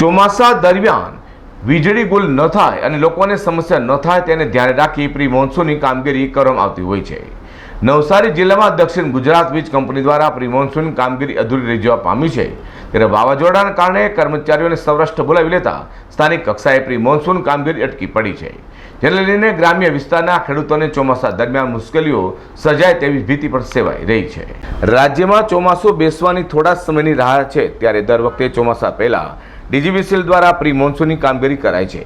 ચોમાસા દરમિયાન વીજળી ગુલ ન થાય અને લોકોને સમસ્યા ન થાય તેને ધ્યાને રાખી પ્રી મોન્સૂનની કામગીરી કરવામાં આવતી હોય છે. નવસારી જિલ્લામાં દક્ષિણ ગુજરાત વીજ કંપની દ્વારા પ્રી મોન્સૂન કામગીરી અધૂરી રહી જવા પામી છે. ત્યારે વાવાઝોડાના કારણે કર્મચારીઓને સૌરાષ્ટ્ર બોલાવી લેતા સ્થાનિક કક્ષાએ પ્રી મોન્સૂન કામગીરી અટકી પડી છે. જેને લઈને ગ્રામ્ય વિસ્તારના ખેડૂતોને ચોમાસા દરમિયાન મુશ્કેલીઓ સર્જાય તેવી ભીતિ પણ સેવાઈ રહી છે. રાજ્યમાં ચોમાસું બેસવાની થોડા સમયની રાહ છે, ત્યારે દર વખતે ચોમાસા પહેલા ડીજીવીસીએલ દ્વારા પ્રી મોન્સૂનની કામગીરી કરાય છે.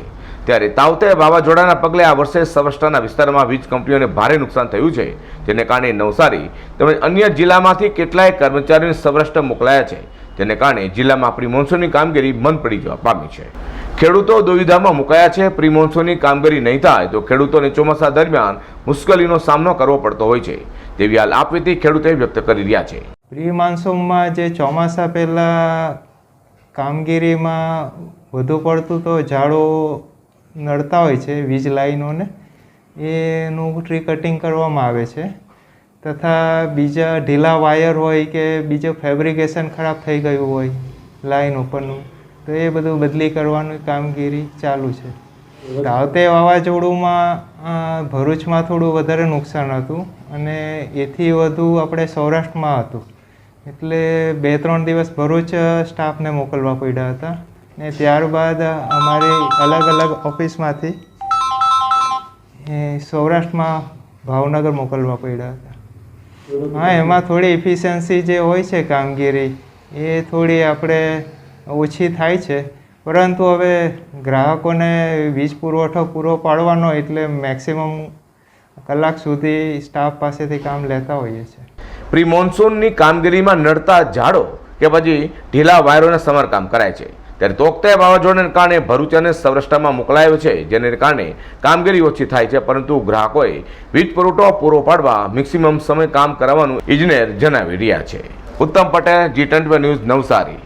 ત્યારે તાવતે વાવાઝોડાના પગલે આ વર્ષે સૌરાષ્ટ્રના વિસ્તારમાં વીજ કંપનીઓને ભારે નુકસાન થયું છે, જેને કારણે નવસારી તેમજ અન્ય જિલ્લામાંથી કેટલાય કર્મચારીઓને સૌરાષ્ટ્ર મોકલાયા છે, જેને કારણે જિલ્લામાં પ્રી મોન્સૂનની કામગીરી મન પડી જવા પામી છે. ખેડૂતો દુવિધામાં મુકાયા છે, પ્રી મોન્સૂનની કામગીરી નહીં થાય તો ખેડૂતોને ચોમાસા દરમિયાન મુશ્કેલીનો સામનો કરવો પડતો હોય છે, તેવી હાલ આપવીતી ખેડૂતોએ વ્યક્ત કરી રહ્યા છે. પ્રી મોન્સૂનમાં જે ચોમાસા પહેલાં કામગીરીમાં વધુ પડતું તો ઝાડો નડતા હોય છે, વીજ લાઈનોને. એનું ટ્રી કટિંગ કરવામાં આવે છે. તથા બીજા ઢીલા વાયર હોય કે બીજું ફેબ્રિકેશન ખરાબ થઈ ગયું હોય, લાઈન ઉપરનું, તો એ બધું બદલી કરવાની કામગીરી ચાલુ છે. રાવતે વાવાઝોડુંમાં ભરૂચમાં થોડું વધારે નુકસાન હતું અને એથી વધુ આપણે સૌરાષ્ટ્રમાં હતું. એટલે બે ત્રણ દિવસ ભરૂચ સ્ટાફને મોકલવા પડ્યા હતા. ને ત્યારબાદ અમારી અલગ અલગ ઓફિસમાંથી સૌરાષ્ટ્રમાં ભાવનગર મોકલવા પડ્યા હતા. હા, એમાં થોડી ઇફિશિયન્સી જે હોય છે કામગીરી, એ થોડી આપણે ઓછી થાય છે. પરંતુ હવે ગ્રાહકોને વીજ પુરવઠો પૂરો પાડવાનો એટલે મેક્સિમમ કલાક સુધી સ્ટાફ પાસેથી કામ લેતા હોઈએ છીએ. પ્રી મોન્સૂનની કામગીરીમાં નડતા ઝાડો કે પછી ઢીલા વાયરોને સમારકામ કરાય છે. ત્યારે તોકતે વાવાઝોડાને કારણે ભરૂચ અને સૌરાષ્ટ્રમાં મોકલાયો છે, જેને કારણે કામગીરી ઓછી થાય છે, પરંતુ ગ્રાહકોએ વીજ પુરવઠો પૂરો પાડવા મેક્સિમમ સમય કામ કરાવવાનું ઇજનેર જણાવી રહ્યા છે. Uttam Patel, G twenty news Navsari.